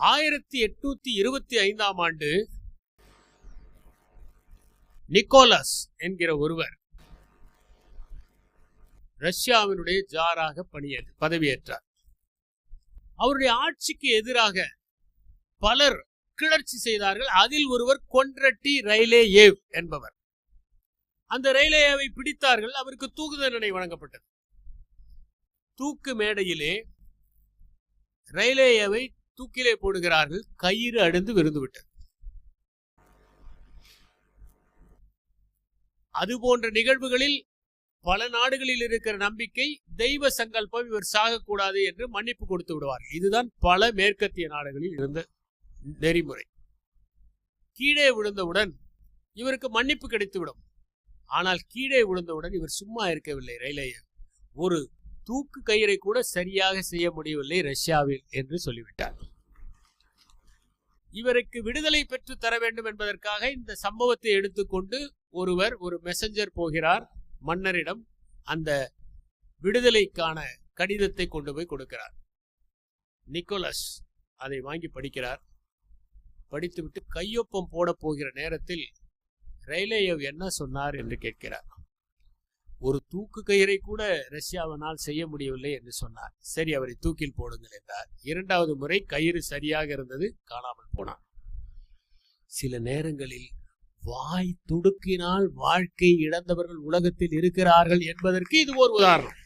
ஆயிரத்தி எட்நூத்தி இருபத்தி ஐந்தாம் ஆண்டு நிக்கோலஸ் என்கிற ஒருவர் ரஷ்யாவினுடைய ஜாராக பணியேற்ற பதவியேற்றார். அவருடைய ஆட்சிக்கு எதிராக பலர் கிளர்ச்சி செய்தார்கள். அதில் ஒருவர் கொன்றட்டி ரயிலே ஏவ் என்பவர். அந்த ரயிலேவை பிடித்தார்கள். அவருக்கு தூக்கு தண்டனை வழங்கப்பட்டது. தூக்கு மேடையிலே ரயிலேவை தூக்கிலே போடுகிறார்கள் கயிறு அடுந்து விருந்து விட்டது அது போன்ற நிகழ்வுகளில் பல நாடுகளில் இருக்கிற நம்பிக்கை தெய்வ சங்கல்பம் இவர் சாகக்கூடாது என்று மன்னிப்பு கொடுத்து விடுவார்கள். இதுதான் பல மேற்கத்திய நாடுகளில் இருந்த நெறிமுறை. கீழே விழுந்தவுடன் இவருக்கு மன்னிப்பு கிடைத்துவிடும். ஆனால் கீழே விழுந்தவுடன் இவர் சும்மா இருக்கவில்லை ரயிலேயே ஒரு தூக்கு கயிறை கூட சரியாக செய்ய முடியவில்லை ரஷ்யாவில் என்று சொல்லிவிட்டார். இவருக்கு விடுதலை பெற்று தர வேண்டும் என்பதற்காக இந்த சம்பவத்தை எடுத்துக்கொண்டு ஒருவர் ஒரு மெசஞ்சர் போகிறார். மன்னரிடம் அந்த விடுதலைக்கான கடிதத்தை கொண்டு போய் கொடுக்கிறார். நிக்கோலஸ் அதை வாங்கி படிக்கிறார். படித்துவிட்டு கையொப்பம் போட போகிற நேரத்தில் ரயிலேயவ் என்ன சொன்னார் என்று கேட்கிறார். ஒரு தூக்கு கயிறை கூட ரஷ்யாவினால் செய்ய முடியவில்லை என்று சொன்னார். சரி அவரை தூக்கில் போடுங்கள் என்றார். இரண்டாவது முறை கயிறு சரியாக இருந்தது காணாமல் போனார். சில நேரங்களில் வாய் துடுக்கினால் வாழ்க்கை இழந்தவர்கள் உலகத்தில் இருக்கிறார்கள் என்பதற்கு இது ஒரு உதாரணம்.